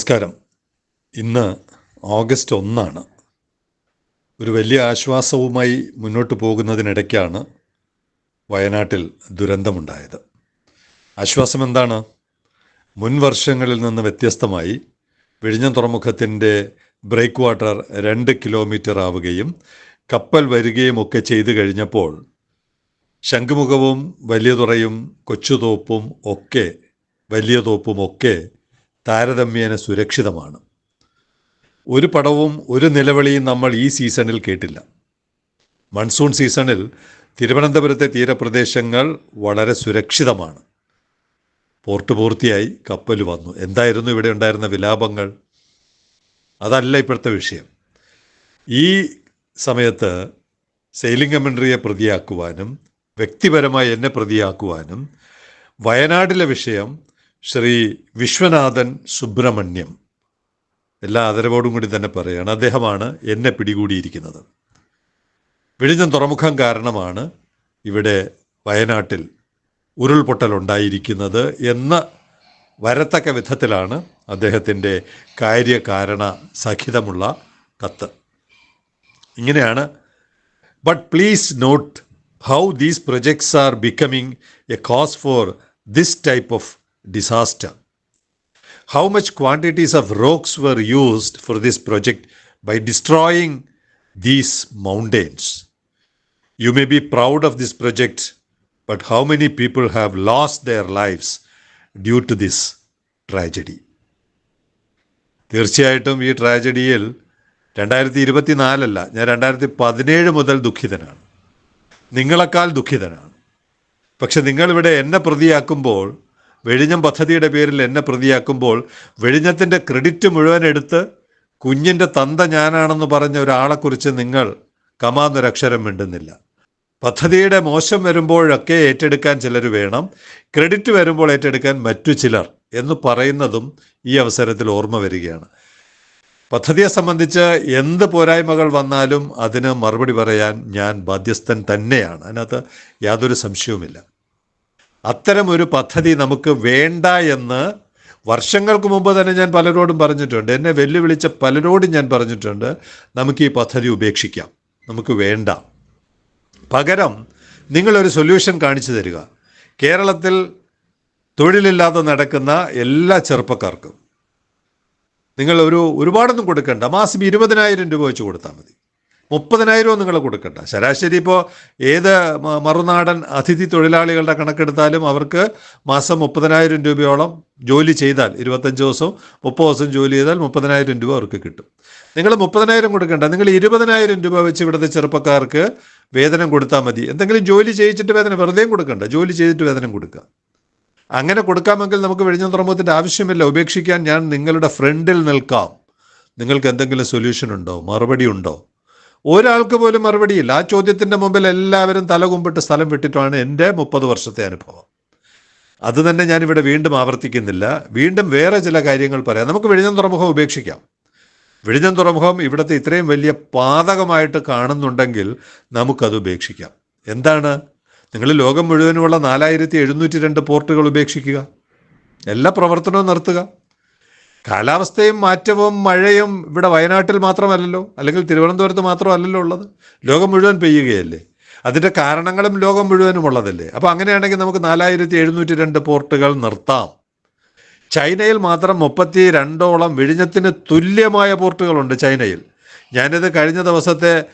നമസ്കാരം. ഇന്ന് ഓഗസ്റ്റ് ഒന്നാണ്. ഒരു വലിയ ആശ്വാസവുമായി മുന്നോട്ട് പോകുന്നതിനിടയ്ക്കാണ് വയനാട്ടിൽ ദുരന്തമുണ്ടായത്. ആശ്വാസം എന്താണ്? മുൻ വർഷങ്ങളിൽ നിന്ന് വ്യത്യസ്തമായി വിഴിഞ്ഞം തുറമുഖത്തിന്റെ ബ്രേക്ക് വാട്ടർ രണ്ട് കിലോമീറ്റർ ആവുകയും കപ്പൽ വരികയും ഒക്കെ ചെയ്തു കഴിഞ്ഞപ്പോൾ ശംഖുമുഖവും വലിയ തുറയും കൊച്ചുതോപ്പും ഒക്കെ വലിയ തോപ്പും ഒക്കെ താരതമ്യേന സുരക്ഷിതമാണ്. ഒരു പടവും ഒരു നിലവിളിയും നമ്മൾ ഈ സീസണിൽ കേട്ടില്ല. മൺസൂൺ സീസണിൽ തിരുവനന്തപുരത്തെ തീരപ്രദേശങ്ങൾ വളരെ സുരക്ഷിതമാണ്. പോർട്ട് പൂർത്തിയായി കപ്പൽ വന്നു. എന്തായിരുന്നു ഇവിടെ ഉണ്ടായിരുന്ന വിലാപങ്ങൾ? അതല്ല ഇപ്പോഴത്തെ വിഷയം. ഈ സമയത്ത് സെയിലിംഗ് കമൻട്രിയെ പ്രതിയാക്കുവാനും വ്യക്തിപരമായി എന്നെ പ്രതിയാക്കുവാനും വയനാട്ടിലെ വിഷയം ശ്രീ വിശ്വനാഥൻ സുബ്രഹ്മണ്യം. എല്ലാ ആദരവോടും കൂടി തന്നെ പറയുകയാണ് അദ്ദേഹമാണ് എന്നെ പിടികൂടിയിരിക്കുന്നത്. വിഴിഞ്ഞം തുറമുഖം കാരണമാണ് ഇവിടെ വയനാട്ടിൽ ഉരുൾപൊട്ടൽ ഉണ്ടായിരിക്കുന്നത് എന്ന വരത്തക്ക വിധത്തിലാണ് അദ്ദേഹത്തിന്റെ കാര്യകാരണ സഹിതമുള്ള കത്ത്. ഇങ്ങനെയാണ് but please note how these projects are becoming a cause for this type of disaster how much quantities of rocks were used for this project by destroying these mountains. You may be proud of this project, but how many people have lost their lives due to this tragedy? തീർച്ചയായിട്ടും ഈ ട്രാജഡിയിൽ രണ്ടായിരത്തി ഇരുപത്തിനാലല്ല ഞാൻ രണ്ടായിരത്തി പതിനേഴ് മുതൽ ദുഃഖിതനാണ് നിങ്ങളെക്കാൾ ദുഃഖിതനാണ് പക്ഷെ നിങ്ങളിവിടെ എന്നെ പ്രതിയാക്കുമ്പോൾ വെഴിഞ്ഞം പദ്ധതിയുടെ പേരിൽ എന്നെ പ്രതിയാക്കുമ്പോൾ വെഴിഞ്ഞത്തിന്റെ ക്രെഡിറ്റ് മുഴുവൻ എടുത്ത് കുഞ്ഞിന്റെ തന്ത ഞാനാണെന്ന് പറഞ്ഞ ഒരാളെക്കുറിച്ച് നിങ്ങൾ കമാന്നൊരക്ഷരം മിണ്ടുന്നില്ല. പദ്ധതിയുടെ മോശം വരുമ്പോഴൊക്കെ ഏറ്റെടുക്കാൻ ചിലർ വേണം ക്രെഡിറ്റ് വരുമ്പോൾ ഏറ്റെടുക്കാൻ മറ്റു ചിലർ എന്ന് പറയുന്നതും ഈ അവസരത്തിൽ ഓർമ്മ വരികയാണ്. പദ്ധതിയെ സംബന്ധിച്ച് എന്ത് പോരായ്മകൾ വന്നാലും അതിന് മറുപടി പറയാൻ ഞാൻ ബാധ്യസ്ഥൻ തന്നെയാണ്. അതിനകത്ത് യാതൊരു സംശയവുമില്ല. അത്തരം ഒരു പദ്ധതി നമുക്ക് വേണ്ട എന്ന് വർഷങ്ങൾക്ക് മുമ്പ് തന്നെ ഞാൻ പലരോടും പറഞ്ഞിട്ടുണ്ട്. എന്നെ വെല്ലുവിളിച്ച പലരോടും ഞാൻ പറഞ്ഞിട്ടുണ്ട്. നമുക്ക് ഈ പദ്ധതി ഉപേക്ഷിക്കാം. നമുക്ക് വേണ്ട. പകരം നിങ്ങളൊരു സൊല്യൂഷൻ കാണിച്ചു തരിക. കേരളത്തിൽ തൊഴിലില്ലാതെ നടക്കുന്ന എല്ലാ ചെറുപ്പക്കാർക്കും നിങ്ങൾ ഒരു ഒരുപാടൊന്നും കൊടുക്കണ്ട. മാസം ഇരുപതിനായിരം രൂപ വെച്ച് കൊടുത്താൽ മതി. മുപ്പതിനായിരവും നിങ്ങൾ കൊടുക്കണ്ട ശരാശരി ഇപ്പോൾ ഏത് മറുനാടൻ അതിഥി തൊഴിലാളികളുടെ കണക്കെടുത്താലും അവർക്ക് മാസം മുപ്പതിനായിരം രൂപയോളം ജോലി ചെയ്താൽ ഇരുപത്തഞ്ച് ദിവസവും മുപ്പത് ദിവസം ജോലി ചെയ്താൽ മുപ്പതിനായിരം രൂപ അവർക്ക് കിട്ടും. നിങ്ങൾ മുപ്പതിനായിരം കൊടുക്കണ്ട. നിങ്ങൾ ഇരുപതിനായിരം രൂപ വെച്ച് ഇവിടുത്തെ ചെറുപ്പക്കാർക്ക് വേതനം കൊടുത്താൽ മതി. എന്തെങ്കിലും ജോലി ചെയ്യിച്ചിട്ട് വേതനം വെറുതെയും കൊടുക്കണ്ട. ജോലി ചെയ്തിട്ട് വേതനം കൊടുക്കുക. അങ്ങനെ കൊടുക്കാമെങ്കിൽ നമുക്ക് വെഴിഞ്ഞ തുറമുഖത്തിന്റെ ആവശ്യമില്ല. ഉപേക്ഷിക്കാൻ ഞാൻ നിങ്ങളുടെ ഫ്രണ്ടിൽ നിൽക്കാം. നിങ്ങൾക്ക് എന്തെങ്കിലും സൊല്യൂഷൻ ഉണ്ടോ? മറുപടി ഉണ്ടോ? ഒരാൾക്ക് പോലും മറുപടിയില്ല. ആ ചോദ്യത്തിന്റെ മുമ്പിൽ എല്ലാവരും തലകുമ്പിട്ട് സ്ഥലം വിട്ടിട്ടാണ് എന്റെ മുപ്പത് വർഷത്തെ അനുഭവം. അത് തന്നെ ഞാനിവിടെ വീണ്ടും ആവർത്തിക്കുന്നില്ല. വീണ്ടും വേറെ ചില കാര്യങ്ങൾ പറയാം. നമുക്ക് വിഴിഞ്ഞം തുറമുഖം ഉപേക്ഷിക്കാം. വിഴിഞ്ഞം തുറമുഖം ഇവിടുത്തെ ഇത്രയും വലിയ പാതകമായിട്ട് കാണുന്നുണ്ടെങ്കിൽ നമുക്കത് ഉപേക്ഷിക്കാം. എന്താണ്? നിങ്ങൾ ലോകം മുഴുവനുമുള്ള നാലായിരത്തി എഴുന്നൂറ്റി രണ്ട് പോർട്ടുകൾ ഉപേക്ഷിക്കുക. എല്ലാ പ്രവർത്തനവും നിർത്തുക. കാലാവസ്ഥയും മാറ്റവും മഴയും ഇവിടെ വയനാട്ടിൽ മാത്രമല്ലല്ലോ അല്ലെങ്കിൽ തിരുവനന്തപുരത്ത് മാത്രമല്ലല്ലോ ഉള്ളത്. ലോകം മുഴുവൻ പെയ്യുകയല്ലേ? അതിന്റെ കാരണങ്ങളും ലോകം മുഴുവനും ഉള്ളതല്ലേ? അപ്പോൾ അങ്ങനെയാണെങ്കിൽ നമുക്ക് നാലായിരത്തി എഴുന്നൂറ്റി രണ്ട് പോർട്ടുകൾ നിർത്താം. ചൈനയിൽ മാത്രം മുപ്പത്തി രണ്ടോളം വിഴിഞ്ഞത്തിന് തുല്യമായ പോർട്ടുകളുണ്ട് ചൈനയിൽ. ഞാനിത് കഴിഞ്ഞ ദിവസത്തെ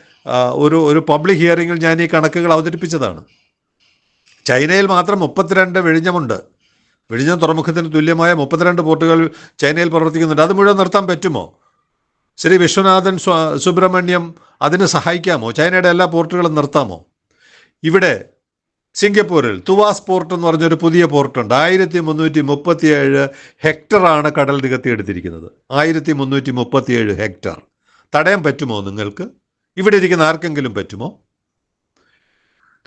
ഒരു ഒരു പബ്ലിക് ഹിയറിങ്ങിൽ ഞാൻ ഈ കണക്കുകൾ അവതരിപ്പിച്ചതാണ്. ചൈനയിൽ മാത്രം മുപ്പത്തിരണ്ട് വിഴിഞ്ഞമുണ്ട്. വിഴിഞ്ഞം തുറമുഖത്തിന് തുല്യമായ മുപ്പത്തിരണ്ട് പോർട്ടുകൾ ചൈനയിൽ പ്രവർത്തിക്കുന്നുണ്ട്. അത് മുഴുവൻ നിർത്താൻ പറ്റുമോ? ശ്രീ വിശ്വനാഥൻ സുബ്രഹ്മണ്യം അതിന് സഹായിക്കാമോ? ചൈനയുടെ എല്ലാ പോർട്ടുകളും നിർത്താമോ? ഇവിടെ സിംഗപ്പൂരിൽ തുവാസ് പോർട്ട് എന്ന് പറഞ്ഞൊരു പുതിയ പോർട്ടുണ്ട്. ആയിരത്തി മുന്നൂറ്റി മുപ്പത്തിയേഴ് ഹെക്ടറാണ് കടൽ നികത്തി എടുത്തിരിക്കുന്നത്. ആയിരത്തി മുന്നൂറ്റി മുപ്പത്തിയേഴ് ഹെക്ടർ. തടയാൻ പറ്റുമോ നിങ്ങൾക്ക്? ഇവിടെ ഇരിക്കുന്ന ആർക്കെങ്കിലും പറ്റുമോ?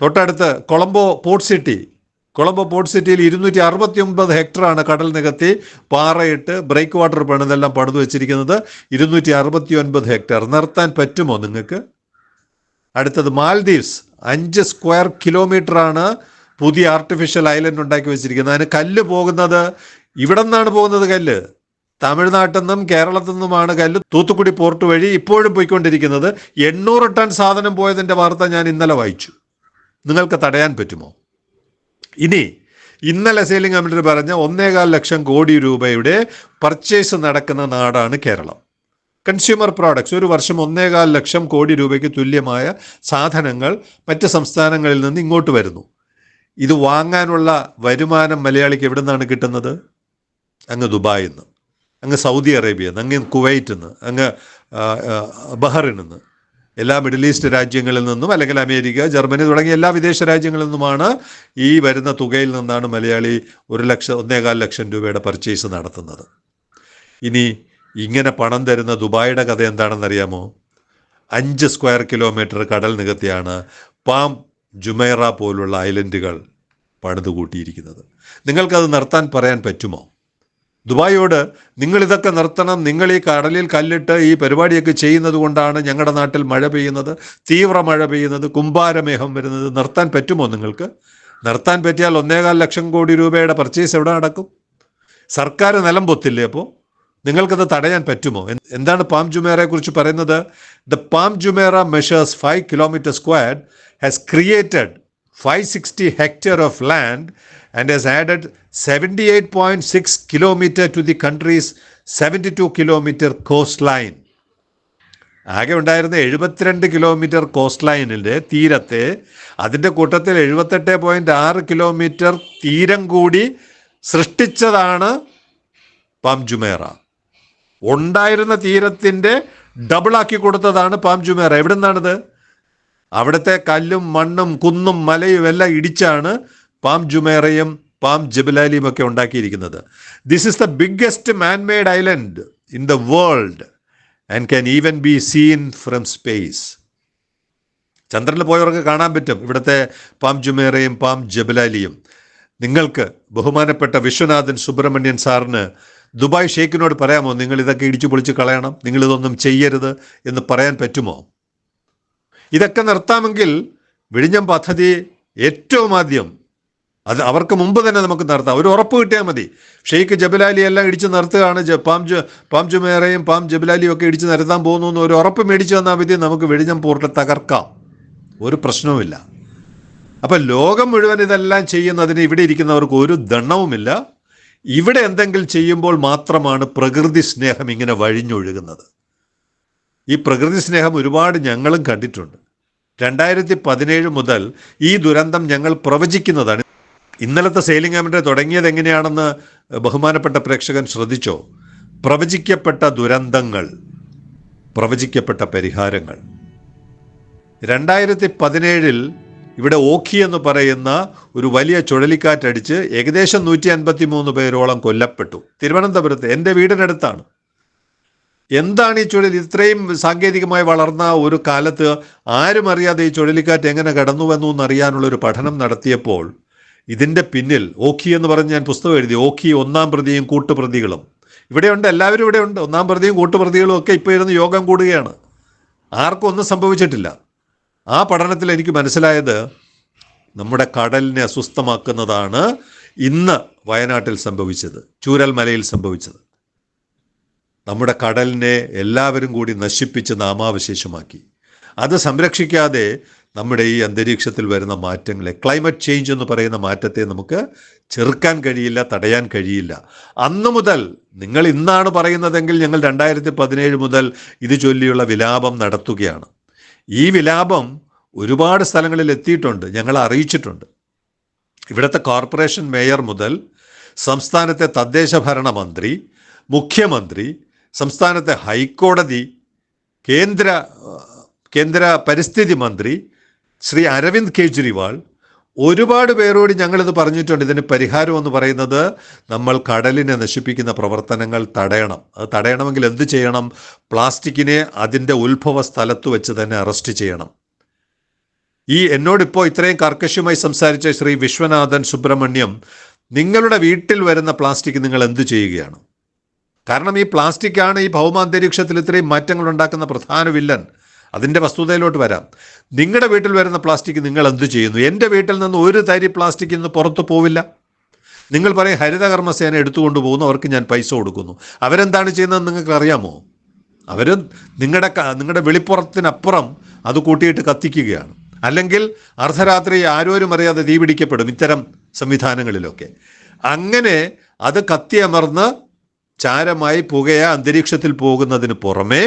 തൊട്ടടുത്ത് Colombo port city Colombo port സിറ്റിയിൽ ഇരുന്നൂറ്റി അറുപത്തി ഒമ്പത് ഹെക്ടറാണ് കടൽ നികത്തി. പാറയിട്ട് ബ്രേക്ക് വാട്ടർ പണിതെല്ലാം പണിതു വെച്ചിരിക്കുന്നത് ഇരുന്നൂറ്റി അറുപത്തി ഒൻപത് ഹെക്ടർ. നിർത്താൻ പറ്റുമോ നിങ്ങൾക്ക്? അടുത്തത് മാൽദീവ്സ്. അഞ്ച് സ്ക്വയർ കിലോമീറ്റർ ആണ് പുതിയ ആർട്ടിഫിഷ്യൽ ഐലൻഡ് ഉണ്ടാക്കി വെച്ചിരിക്കുന്നത്. അതിന് കല്ല് പോകുന്നത് ഇവിടെ നിന്നാണ് പോകുന്നത് കല്ല്. തമിഴ്നാട്ടിൽ നിന്നും കേരളത്തിൽ നിന്നുമാണ് കല്ല് തൂത്തുക്കുടി പോർട്ട് വഴി ഇപ്പോഴും പോയിക്കൊണ്ടിരിക്കുന്നത്. എണ്ണൂറ് ടൺ സാധനം പോയതിന്റെ വാർത്ത ഞാൻ ഇന്നലെ വായിച്ചു. നിങ്ങൾക്ക് തടയാൻ പറ്റുമോ? ഇനി ഇന്നലെ സെയിലിംഗ് കമ്മിറ്റി പറഞ്ഞ ഒന്നേകാൽ ലക്ഷം കോടി രൂപയുടെ പർച്ചേസ് നടക്കുന്ന നാടാണ് കേരളം. കൺസ്യൂമർ പ്രോഡക്ട്സ് ഒരു വർഷം ഒന്നേകാൽ ലക്ഷം കോടി രൂപയ്ക്ക് തുല്യമായ സാധനങ്ങൾ മറ്റ് സംസ്ഥാനങ്ങളിൽ നിന്ന് ഇങ്ങോട്ട് വരുന്നു. ഇത് വാങ്ങാനുള്ള വരുമാനം മലയാളിക്ക് എവിടെ നിന്നാണ് കിട്ടുന്നത്? അങ്ങ് ദുബായിൽ നിന്ന് അങ്ങ് സൗദി അറേബ്യ നിന്ന് അങ്ങ് കുവൈറ്റിൽ നിന്ന് അങ്ങ് ബഹറിൽ നിന്ന്. എല്ലാ മിഡിൽ ഈസ്റ്റ് രാജ്യങ്ങളിൽ നിന്നും അല്ലെങ്കിൽ അമേരിക്ക ജർമ്മനി തുടങ്ങിയ എല്ലാ വിദേശ രാജ്യങ്ങളിൽ നിന്നുമാണ് ഈ വരുന്ന തുകയിൽ നിന്നാണ് മലയാളി ഒരു ലക്ഷം ഒന്നേകാൽ ലക്ഷം രൂപയുടെ പർച്ചേസ് നടത്തുന്നത്. ഇനി ഇങ്ങനെ പണം തരുന്ന ദുബായിയുടെ കഥ എന്താണെന്നറിയാമോ? അഞ്ച് സ്ക്വയർ കിലോമീറ്റർ കടൽ നികത്തിയാണ് പാം ജുമൈറ പോലുള്ള ഐലൻഡുകൾ പണിത് കൂട്ടിയിരിക്കുന്നത് നിങ്ങൾക്കത് നിർത്താൻ പറയാൻ പറ്റുമോ? ദുബായിയോട് നിങ്ങൾ ഇതൊക്കെ നിർത്തണം നിങ്ങൾ ഈ കടലിൽ കല്ലിട്ട് ഈ പരിപാടിയൊക്കെ ചെയ്യുന്നത് കൊണ്ടാണ് ഞങ്ങളുടെ നാട്ടിൽ മഴ പെയ്യുന്നത് തീവ്ര മഴ പെയ്യുന്നത് കുമ്പാരമേഹം വരുന്നത്. നിർത്താൻ പറ്റുമോ നിങ്ങൾക്ക്? നിർത്താൻ പറ്റിയാൽ ഒന്നേകാൽ ലക്ഷം കോടി രൂപയുടെ പർച്ചേസ് എവിടെ നടക്കും? സർക്കാർ നിലം പൊത്തില്ലേ അപ്പോൾ നിങ്ങൾക്കത് തടയാൻ പറ്റുമോ? എന്താണ് പാം ജുമേറയെ കുറിച്ച് പറയുന്നത്? The palm Jumeirah measures five kilometre square has created five sixty hectare of land and has added seventy eight point six kilometre to the country's seventy two kilometre coastline ആകെ ഉണ്ടായിരുന്ന എഴുപത്തിരണ്ട് കിലോമീറ്റർ കോസ്റ്റ് ലൈനിന്റെ തീരത്തെ അതിന്റെ കൂട്ടത്തിൽ എഴുപത്തെട്ട് point ആറ് kilometre തീരം കൂടി സൃഷ്ടിച്ചതാണ് പാം ജുമേറ ഉണ്ടായിരുന്ന തീരത്തിന്റെ ഡബിളാക്കി കൊടുത്തതാണ് പാം ജുമേറ എവിടെ നിന്നാണിത് അവിടുത്തെ കല്ലും മണ്ണും കുന്നും മലയും എല്ലാം ഇടിച്ചാണ് പാം ജുമേറയും പാം ജബലാലിയും ഒക്കെ ഉണ്ടാക്കിയിരിക്കുന്നത്. This is the biggest manmade island in the world and can even be seen from space ചന്ദ്രനിൽ പോയവർക്ക് കാണാൻ പറ്റും ഇവിടുത്തെ പാം ജുമേറയും പാം ജബലാലിയും. നിങ്ങൾക്ക് ബഹുമാനപ്പെട്ട വിശ്വനാഥൻ സുബ്രഹ്മണ്യൻ സാറിന് ദുബായ് ഷെയ്ഖിനോട് പറയാമോ നിങ്ങൾ ഇതൊക്കെ ഇടിച്ചു പൊളിച്ച് കളയണം നിങ്ങളിതൊന്നും ചെയ്യരുത് എന്ന് പറയാൻ പറ്റുമോ? ഇതൊക്കെ നിർത്താമെങ്കിൽ വിഴിഞ്ഞം പദ്ധതി ഏറ്റവും ആദ്യം അത് അവർക്ക് മുമ്പ് തന്നെ നമുക്ക് നിർത്താം. ഒരു ഉറപ്പ് കിട്ടിയാൽ മതി. ഷെയ്ഖ് ജബലാലി എല്ലാം ഇടിച്ച് നിർത്തുകയാണ്. പാം പാം ജുമേറയും പാം ജബലാലിയും ഒക്കെ ഇടിച്ച് നിരത്താൻ പോകുന്നു എന്ന് ഒരു ഉറപ്പ് മേടിച്ചു തന്നാൽ മതി. നമുക്ക് വിഴിഞ്ഞം പോർട്ട് തകർക്കാം. ഒരു പ്രശ്നവുമില്ല. അപ്പം ലോകം മുഴുവൻ ഇതെല്ലാം ചെയ്യുന്നതിന് ഇവിടെ ഇരിക്കുന്നവർക്ക് ഒരു ദണ്ണവുമില്ല. ഇവിടെ എന്തെങ്കിലും ചെയ്യുമ്പോൾ മാത്രമാണ് പ്രകൃതി സ്നേഹം ഇങ്ങനെ വഴിഞ്ഞൊഴുകുന്നത്. ഈ പ്രകൃതി സ്നേഹം ഒരുപാട് ഞങ്ങളും കണ്ടിട്ടുണ്ട്. രണ്ടായിരത്തി പതിനേഴ് മുതൽ ഈ ദുരന്തം ഞങ്ങൾ പ്രവചിക്കുന്നതാണ്. ഇന്നലത്തെ സെയിലിംഗ് ആമിന്റെ തുടങ്ങിയത് എങ്ങനെയാണെന്ന് ബഹുമാനപ്പെട്ട പ്രേക്ഷകൻ ശ്രദ്ധിച്ചോ? പ്രവചിക്കപ്പെട്ട ദുരന്തങ്ങൾ പ്രവചിക്കപ്പെട്ട പരിഹാരങ്ങൾ. രണ്ടായിരത്തി പതിനേഴിൽ ഇവിടെ ഓഖി എന്ന് പറയുന്ന ഒരു വലിയ ചുഴലിക്കാറ്റടിച്ച് ഏകദേശം നൂറ്റി അൻപത്തി മൂന്ന് പേരോളം കൊല്ലപ്പെട്ടു. തിരുവനന്തപുരത്ത് എന്റെ വീടിനടുത്താണ്. എന്താണ് ഈ ചുഴലി? ഇത്രയും സാങ്കേതികമായി വളർന്ന ഒരു കാലത്ത് ആരും അറിയാതെ ഈ ചുഴലിക്കാറ്റ് എങ്ങനെ കടന്നുവന്നു എന്നറിയാനുള്ള ഒരു പഠനം നടത്തിയപ്പോൾ ഇതിന്റെ പിന്നിൽ ഓഖി എന്ന് പറഞ്ഞ് ഞാൻ പുസ്തകം എഴുതി. ഓഖി ഒന്നാം പ്രതിയും കൂട്ടുപ്രതികളും. ഇവിടെയുണ്ട് എല്ലാവരും ഇവിടെ ഉണ്ട് ഒന്നാം പ്രതിയും കൂട്ടുപ്രതികളും ഒക്കെ ഇപ്പോൾ ഇരുന്ന് യോഗം കൂടുകയാണ്. ആർക്കും ഒന്നും സംഭവിച്ചിട്ടില്ല. ആ പഠനത്തിൽ എനിക്ക് മനസ്സിലായത് നമ്മുടെ കടലിനെ അസ്വസ്ഥമാക്കുന്നതാണ് ഇന്ന് വയനാട്ടിൽ സംഭവിച്ചത് ചൂരൽമലയിൽ സംഭവിച്ചത്. നമ്മുടെ കടലിനെ എല്ലാവരും കൂടി നശിപ്പിച്ച് നാമാവശേഷമാക്കി. അത് സംരക്ഷിക്കാതെ നമ്മുടെ ഈ അന്തരീക്ഷത്തിൽ വരുന്ന മാറ്റങ്ങളെ ക്ലൈമറ്റ് ചേഞ്ച് എന്ന് പറയുന്ന മാറ്റത്തെ നമുക്ക് ചെറുക്കാൻ കഴിയില്ല തടയാൻ കഴിയില്ല. അന്ന് മുതൽ നിങ്ങൾ ഇന്നാണ് പറയുന്നതെങ്കിൽ ഞങ്ങൾ രണ്ടായിരത്തി പതിനേഴ് മുതൽ ഇത് ചൊല്ലിയുള്ള വിലാപം നടത്തുകയാണ്. ഈ വിലാപം ഒരുപാട് സ്ഥലങ്ങളിൽ എത്തിയിട്ടുണ്ട് ഞങ്ങൾ അറിയിച്ചിട്ടുണ്ട്. ഇവിടുത്തെ കോർപ്പറേഷൻ മേയർ മുതൽ സംസ്ഥാനത്തെ തദ്ദേശ ഭരണ മന്ത്രി മുഖ്യമന്ത്രി സംസ്ഥാനത്തെ ഹൈക്കോടതി കേന്ദ്ര കേന്ദ്ര പരിസ്ഥിതി മന്ത്രി ശ്രീ അരവിന്ദ് കെജ്രിവാൾ ഒരുപാട് പേരോട് ഞങ്ങളിത് പറഞ്ഞിട്ടുണ്ട്. ഇതിന് പരിഹാരം എന്ന് പറയുന്നത് നമ്മൾ കടലിനെ നശിപ്പിക്കുന്ന പ്രവർത്തനങ്ങൾ തടയണം. അത് തടയണമെങ്കിൽ എന്ത് ചെയ്യണം? പ്ലാസ്റ്റിക്കിനെ അതിന്റെ ഉത്ഭവ സ്ഥലത്ത് വെച്ച് തന്നെ അറസ്റ്റ് ചെയ്യണം. ഈ എന്നോടിപ്പോൾ ഇത്രയും കർക്കശമായി സംസാരിച്ച ശ്രീ വിശ്വനാഥൻ സുബ്രഹ്മണ്യം നിങ്ങളുടെ വീട്ടിൽ വരുന്ന പ്ലാസ്റ്റിക് നിങ്ങൾ എന്ത് ചെയ്യുകയാണ്? കാരണം ഈ പ്ലാസ്റ്റിക് ആണ് ഈ ഭൗമാന്തരീക്ഷത്തിൽ ഇത്രയും മാറ്റങ്ങൾ ഉണ്ടാക്കുന്ന പ്രധാന വില്ലൻ. അതിന്റെ വസ്തുതയിലോട്ട് വരാം. നിങ്ങളുടെ വീട്ടിൽ വരുന്ന പ്ലാസ്റ്റിക് നിങ്ങൾ എന്ത് ചെയ്യുന്നു? എന്റെ വീട്ടിൽ നിന്ന് ഒരു തരി പ്ലാസ്റ്റിക് ഇന്ന് പുറത്തു പോവില്ല. നിങ്ങൾ പറയും ഹരിതകർമ്മസേന എടുത്തുകൊണ്ട് പോകുന്നു അവർക്ക് ഞാൻ പൈസ കൊടുക്കുന്നു. അവരെന്താണ് ചെയ്യുന്നത് നിങ്ങൾക്ക് അറിയാമോ? അവർ നിങ്ങളുടെ നിങ്ങളുടെ വെളിപ്പുറത്തിനപ്പുറം അത് കൂട്ടിയിട്ട് കത്തിക്കുകയാണ്. അല്ലെങ്കിൽ അർദ്ധരാത്രി ആരോരും അറിയാതെ തീപിടിക്കപ്പെടും ഇത്തരം സംവിധാനങ്ങളിലൊക്കെ. അങ്ങനെ അത് കത്തിയമർന്ന് ചാരമായി പുകയ അന്തരീക്ഷത്തിൽ പോകുന്നതിന് പുറമേ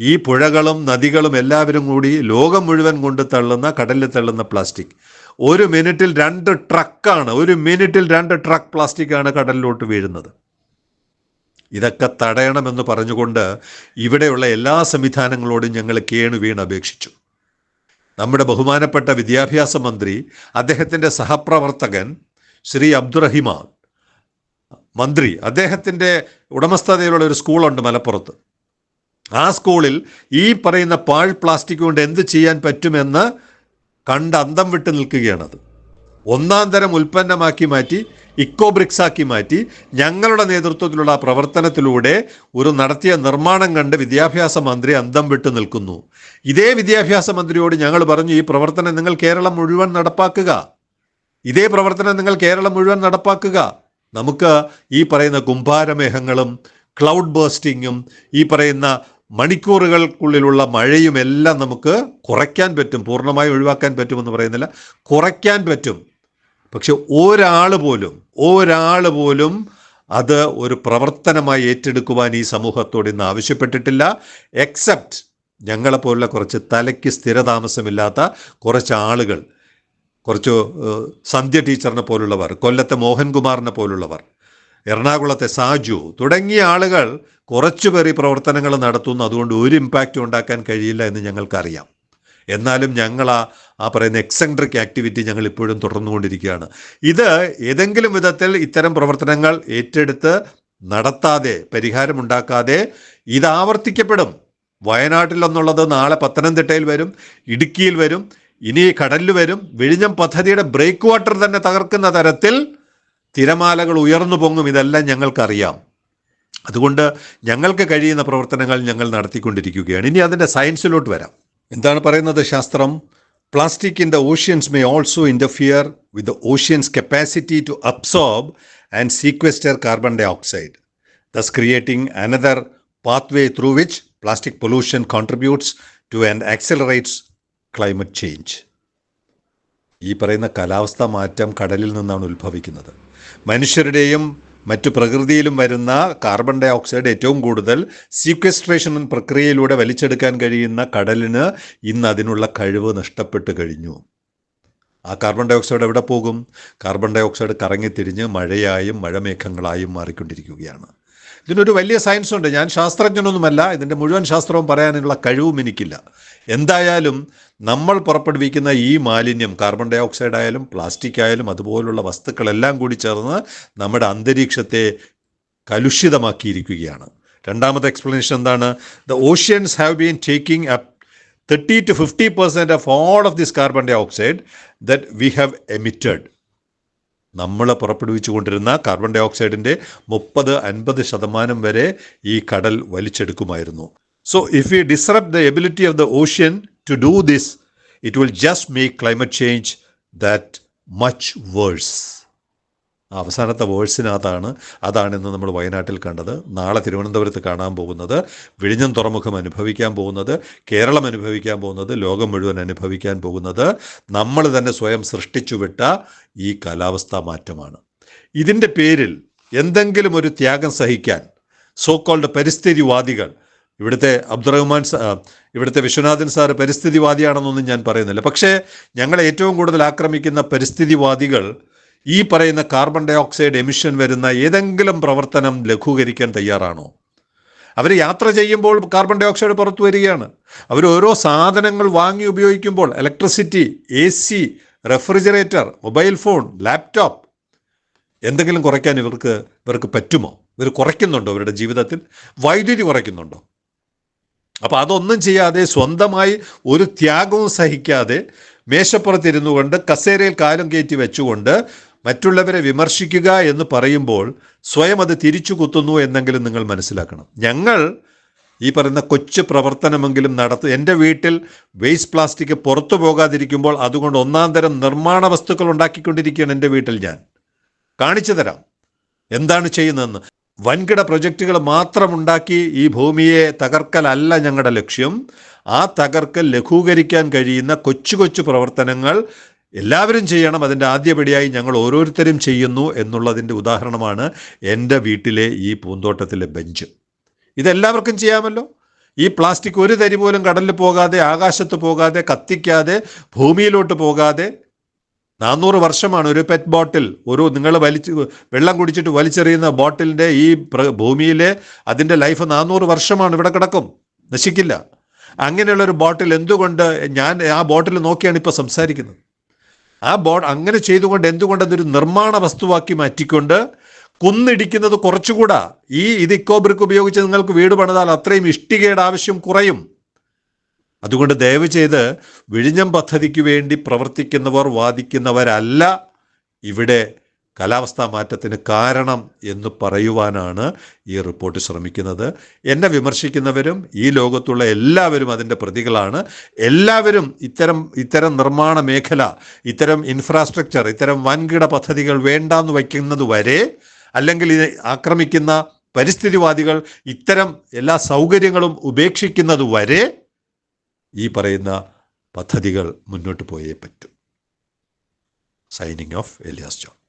ഈ പുഴകളും നദികളും എല്ലാവരും കൂടി ലോകം മുഴുവൻ കൊണ്ട് തള്ളുന്ന കടലിൽ തള്ളുന്ന പ്ലാസ്റ്റിക്. ഒരു മിനിറ്റിൽ രണ്ട് ട്രക്കാണ് ഒരു മിനിറ്റിൽ രണ്ട് ട്രക്ക് പ്ലാസ്റ്റിക്കാണ് കടലിലോട്ട് വീഴുന്നത്. ഇതൊക്കെ തടയണമെന്ന് പറഞ്ഞുകൊണ്ട് ഇവിടെയുള്ള എല്ലാ സംവിധാനങ്ങളോടും ഞങ്ങൾ കേണു വീണ് അപേക്ഷിച്ചു. നമ്മുടെ ബഹുമാനപ്പെട്ട വിദ്യാഭ്യാസ മന്ത്രി അദ്ദേഹത്തിന്റെ സഹപ്രവർത്തകൻ ശ്രീ അബ്ദുറഹിമാൻ മന്ത്രി അദ്ദേഹത്തിന്റെ ഉടമസ്ഥതയിലുള്ള ഒരു സ്കൂളുണ്ട് മലപ്പുറത്ത്. ആ സ്കൂളിൽ ഈ പറയുന്ന പാൾ പ്ലാസ്റ്റിക് കൊണ്ട് എന്ത് ചെയ്യാൻ പറ്റുമെന്ന് കണ്ട് അന്തം വിട്ട് നിൽക്കുകയാണത് ഒന്നാം തരം ഉൽപ്പന്നമാക്കി മാറ്റി ഇക്കോ ബ്രിക്സ് ആക്കി മാറ്റി ഞങ്ങളുടെ നേതൃത്വത്തിലുള്ള പ്രവർത്തനത്തിലൂടെ ഒരു നടത്തിയ നിർമ്മാണം കണ്ട് വിദ്യാഭ്യാസ മന്ത്രി അന്തം വിട്ട് നിൽക്കുന്നു. ഇതേ വിദ്യാഭ്യാസ മന്ത്രിയോട് ഞങ്ങൾ പറഞ്ഞു ഈ പ്രവർത്തനം നിങ്ങൾ കേരളം മുഴുവൻ നടപ്പാക്കുക. ഇതേ പ്രവർത്തനം നിങ്ങൾ കേരളം മുഴുവൻ നടപ്പാക്കുക. നമുക്ക് ഈ പറയുന്ന കുംഭാരമേഹങ്ങളും ക്ലൗഡ് ബേസ്റ്റിങ്ങും ഈ പറയുന്ന മണിക്കൂറുകൾക്കുള്ളിലുള്ള മഴയും എല്ലാം നമുക്ക് കുറയ്ക്കാൻ പറ്റും പൂർണമായി ഒഴിവാക്കാൻ പറ്റുമെന്ന് പറയുന്നില്ല. കുറയ്ക്കാൻ പറ്റും. പക്ഷെ ഒരാൾ പോലും ഒരാൾ പോലും അത് ഒരു പ്രവർത്തനമായി ഏറ്റെടുക്കുവാൻ ഈ സമൂഹത്തോട് ഇന്ന് ആവശ്യപ്പെട്ടിട്ടില്ല എക്സെപ്റ്റ് ഞങ്ങളെപ്പോലുള്ള കുറച്ച് തലയ്ക്ക് സ്ഥിരതാമസമില്ലാത്ത കുറച്ച് ആളുകൾ. കുറച്ച് സന്ധ്യ ടീച്ചറിനെ പോലുള്ളവർ കൊല്ലത്തെ മോഹൻകുമാറിനെ പോലുള്ളവർ എറണാകുളത്തെ സാജു തുടങ്ങിയ ആളുകൾ കുറച്ചുപേർ ഈ പ്രവർത്തനങ്ങൾ നടത്തുന്നു. അതുകൊണ്ട് ഒരു ഇമ്പാക്റ്റ് ഉണ്ടാക്കാൻ കഴിയില്ല എന്ന് ഞങ്ങൾക്കറിയാം. എന്നാലും ഞങ്ങൾ ആ ആ പറയുന്ന എക്സെൻട്രിക് ആക്ടിവിറ്റി ഞങ്ങൾ ഇപ്പോഴും തുടർന്നുകൊണ്ടിരിക്കുകയാണ്. ഇത് ഏതെങ്കിലും വിധത്തിൽ ഇത്തരം പ്രവർത്തനങ്ങൾ ഏറ്റെടുത്ത് നടത്താതെ പരിഹാരമുണ്ടാക്കാതെ ഇത് ആവർത്തിക്കപ്പെടും. വയനാട്ടിൽ എന്നുള്ളത് നാളെ പത്തനംതിട്ടയിൽ വരും ഇടുക്കിയിൽ വരും ഇനി കടലിൽ വരും. വിഴിഞ്ഞം പദ്ധതിയുടെ ബ്രേക്ക് വാട്ടർ തന്നെ തകർക്കുന്ന തരത്തിൽ തിരമാലകൾ ഉയർന്നു പൊങ്ങും. ഇതെല്ലാം ഞങ്ങൾക്കറിയാം. അതുകൊണ്ട് ഞങ്ങൾക്ക് കഴിയുന്ന പ്രവർത്തനങ്ങൾ ഞങ്ങൾ നടത്തിക്കൊണ്ടിരിക്കുകയാണ്. ഇനി അതിന്റെ സയൻസിലോട്ട് വരാം. എന്താണ് പറയുന്നത് ശാസ്ത്രം? Plastic in the oceans may also interfere with the ocean's capacity to absorb and sequester carbon dioxide thus creating another pathway through which plastic pollution contributes to and accelerates climate change. ഈ പറയുന്ന കാലാവസ്ഥാ മാറ്റം കടലിൽ നിന്നാണ് ഉത്ഭവിക്കുന്നത്. മനുഷ്യരുടെയും മറ്റു പ്രകൃതിയിലും വരുന്ന കാർബൺ ഡൈ ഓക്സൈഡ് ഏറ്റവും കൂടുതൽ സീക്വസ്ട്രേഷൻ പ്രക്രിയയിലൂടെ വലിച്ചെടുക്കാൻ കഴിയുന്ന കടലിന് ഇന്ന് അതിനുള്ള കഴിവ് നഷ്ടപ്പെട്ട് കഴിഞ്ഞു. ആ കാർബൺ ഡൈ ഓക്സൈഡ് എവിടെ പോകും? കാർബൺ ഡൈ ഓക്സൈഡ് കറങ്ങിത്തിരിഞ്ഞ് മഴയായും മഴമേഘങ്ങളായും മാറിക്കൊണ്ടിരിക്കുകയാണ്. ഇതിനൊരു വലിയ സയൻസ് ഉണ്ട്. ഞാൻ ശാസ്ത്രജ്ഞനൊന്നുമല്ല. ഇതിന്റെ മുഴുവൻ ശാസ്ത്രവും പറയാനുള്ള കഴിവും എനിക്കില്ല. എന്തായാലും നമ്മൾ പുറപ്പെടുവിക്കുന്ന ഈ മാലിന്യം കാർബൺ ഡൈ ഓക്സൈഡ് ആയാലും പ്ലാസ്റ്റിക് ആയാലും അതുപോലുള്ള വസ്തുക്കളെല്ലാം കൂടി ചേർന്ന് നമ്മുടെ അന്തരീക്ഷത്തെ കലുഷിതമാക്കിയിരിക്കുകയാണ്. രണ്ടാമത്തെ എക്സ്പ്ലനേഷൻ എന്താണ്? The oceans have been taking up thirty to fifty percent of all of this carbon dioxide that we have emitted നമ്മൾ പുറപ്പെടുവിച്ചു കൊണ്ടിരുന്ന കാർബൺ ഡൈ ഓക്സൈഡിന്റെ മുപ്പത് അൻപത് ശതമാനം വരെ ഈ കടൽ വലിച്ചെടുക്കുമായിരുന്നു. So if you disrupt the ability of the ocean to do this it will just make climate change that much worse അവസാനത്തെ വേഴ്സിനകത്താണ് അതാണ് ഇന്ന് നമ്മൾ വയനാട്ടിൽ കണ്ടത്. നാളെ തിരുവനന്തപുരത്ത് കാണാൻ പോകുന്നത് വിഴിഞ്ഞം തുറമുഖം അനുഭവിക്കാൻ പോകുന്നത് കേരളം അനുഭവിക്കാൻ പോകുന്നത് ലോകം മുഴുവൻ അനുഭവിക്കാൻ പോകുന്നത് നമ്മൾ തന്നെ സ്വയം സൃഷ്ടിച്ചുവിട്ട ഈ കാലാവസ്ഥാ മാറ്റമാണ്. ഇതിന്റെ പേരിൽ എന്തെങ്കിലും ഒരു ത്യാഗം സഹിക്കാൻ സോക്കോൾഡ് കോൾഡ് പരിസ്ഥിതിവാദികൾ ഇവിടുത്തെ അബ്ദുറഹ്മാൻ ഇവിടുത്തെ വിശ്വനാഥൻ സാറ് പരിസ്ഥിതിവാദിയാണെന്നൊന്നും ഞാൻ പറയുന്നില്ല. പക്ഷേ ഞങ്ങളെ ഏറ്റവും കൂടുതൽ ആക്രമിക്കുന്ന പരിസ്ഥിതിവാദികൾ ഈ പറയുന്ന കാർബൺ ഡൈ ഓക്സൈഡ് എമിഷൻ വരുന്ന ഏതെങ്കിലും പ്രവർത്തനം ലഘൂകരിക്കാൻ തയ്യാറാണോ? അവർ യാത്ര ചെയ്യുമ്പോൾ കാർബൺ ഡൈ ഓക്സൈഡ് പുറത്തു വരികയാണ്. അവർ ഓരോ സാധനങ്ങൾ വാങ്ങി ഉപയോഗിക്കുമ്പോൾ electricity A C refrigerator mobile phone laptop എന്തെങ്കിലും കുറയ്ക്കാൻ ഇവർക്ക് ഇവർക്ക് പറ്റുമോ? ഇവർ കുറയ്ക്കുന്നുണ്ടോ ഇവരുടെ ജീവിതത്തിൽ? വൈദ്യുതി കുറയ്ക്കുന്നുണ്ടോ? അപ്പോൾ അതൊന്നും ചെയ്യാതെ സ്വന്തമായി ഒരു ത്യാഗവും സഹിക്കാതെ മേശപ്പുറത്തിരുന്നു കൊണ്ട് കസേരയിൽ കാലം കയറ്റി വെച്ചുകൊണ്ട് മറ്റുള്ളവരെ വിമർശിക്കുക എന്ന് പറയുമ്പോൾ സ്വയം അത് തിരിച്ചു കുത്തുന്നു എന്നെങ്കിലും നിങ്ങൾ മനസ്സിലാക്കണം. ഞങ്ങൾ ഈ പറയുന്ന കൊച്ചു പ്രവർത്തനമെങ്കിലും നടത്തും എന്റെ വീട്ടിൽ വേസ്റ്റ് പ്ലാസ്റ്റിക് പുറത്തു പോകാതിരിക്കുമ്പോൾ അതുകൊണ്ട് ഒന്നാം തരം നിർമ്മാണ വസ്തുക്കൾ ഉണ്ടാക്കിക്കൊണ്ടിരിക്കുകയാണ് എന്റെ വീട്ടിൽ ഞാൻ. കാണിച്ചു തരാം എന്താണ് ചെയ്യുന്നതെന്ന്. വൻകിട പ്രൊജക്റ്റുകൾ മാത്രം ഉണ്ടാക്കി ഈ ഭൂമിയെ തകർക്കലല്ല ഞങ്ങളുടെ ലക്ഷ്യം. ആ തകർക്കൽ ലഘൂകരിക്കാൻ കഴിയുന്ന കൊച്ചു കൊച്ചു പ്രവർത്തനങ്ങൾ എല്ലാവരും ചെയ്യണം. അതിന്റെ ആദ്യപടിയായി ഞങ്ങൾ ഓരോരുത്തരും ചെയ്യുന്നു എന്നുള്ളതിന്റെ ഉദാഹരണമാണ് എന്റെ വീട്ടിലെ ഈ പൂന്തോട്ടത്തിലെ ബെഞ്ച്. ഇതെല്ലാവർക്കും ചെയ്യാമല്ലോ? ഈ പ്ലാസ്റ്റിക് ഒരു തരി പോലും കടലിൽ പോകാതെ ആകാശത്ത് പോകാതെ കത്തിക്കാതെ ഭൂമിയിലോട്ട് പോകാതെ നാനൂറ് വർഷമാണ് ഒരു പെറ്റ് ബോട്ടിൽ ഒരു നിങ്ങൾ വലിച്ച് വെള്ളം കുടിച്ചിട്ട് വലിച്ചെറിയുന്ന ബോട്ടിലിന്റെ ഈ ഭൂമിയിലെ അതിന്റെ ലൈഫ് നാനൂറ് വർഷമാണ് ഇവിടെ കിടക്കും. നശിക്കില്ല. അങ്ങനെയുള്ള ഒരു ബോട്ടിൽ എന്തുകൊണ്ട് ഞാൻ ആ ബോട്ടിൽ നോക്കിയാണ് ഇപ്പോൾ സംസാരിക്കുന്നത്. ആ ബോർഡ് അങ്ങനെ ചെയ്തുകൊണ്ട് എന്തുകൊണ്ട് അതൊരു നിർമ്മാണ വസ്തുവാക്കി മാറ്റിക്കൊണ്ട് കുന്നിടിക്കുന്നത് കുറച്ചുകൂടാ. ഈ ഇത് ഇക്കോബ്രിക്ക് ഉപയോഗിച്ച് നിങ്ങൾക്ക് വീട് പണിതാൽ അത്രയും ഇഷ്ടികയുടെ ആവശ്യം കുറയും. അതുകൊണ്ട് ദയവ് ചെയ്ത് വിഴിഞ്ഞം പദ്ധതിക്ക് വേണ്ടി പ്രവർത്തിക്കുന്നവർ വാദിക്കുന്നവരല്ല. ഇവിടെ കാലാവസ്ഥാ മാറ്റത്തിന് കാരണം എന്ന് പറയുവാനാണ് ഈ റിപ്പോർട്ട് ശ്രമിക്കുന്നത്. എന്നെ വിമർശിക്കുന്നവരും ഈ ലോകത്തുള്ള എല്ലാവരും അതിന്റെ പ്രതികളാണ്. എല്ലാവരും ഇത്തരം ഇത്തരം നിർമ്മാണ മേഖല ഇത്തരം ഇൻഫ്രാസ്ട്രക്ചർ ഇത്തരം വൻകിട പദ്ധതികൾ വേണ്ടാന്ന് വയ്ക്കുന്നത് വരെ അല്ലെങ്കിൽ ഇത് ആക്രമിക്കുന്ന പരിസ്ഥിതിവാദികൾ ഇത്തരം എല്ലാ സൗകര്യങ്ങളും ഉപേക്ഷിക്കുന്നത് വരെ ഈ പറയുന്ന പദ്ധതികൾ മുന്നോട്ട് പോയേ പറ്റും. Signing off Elias John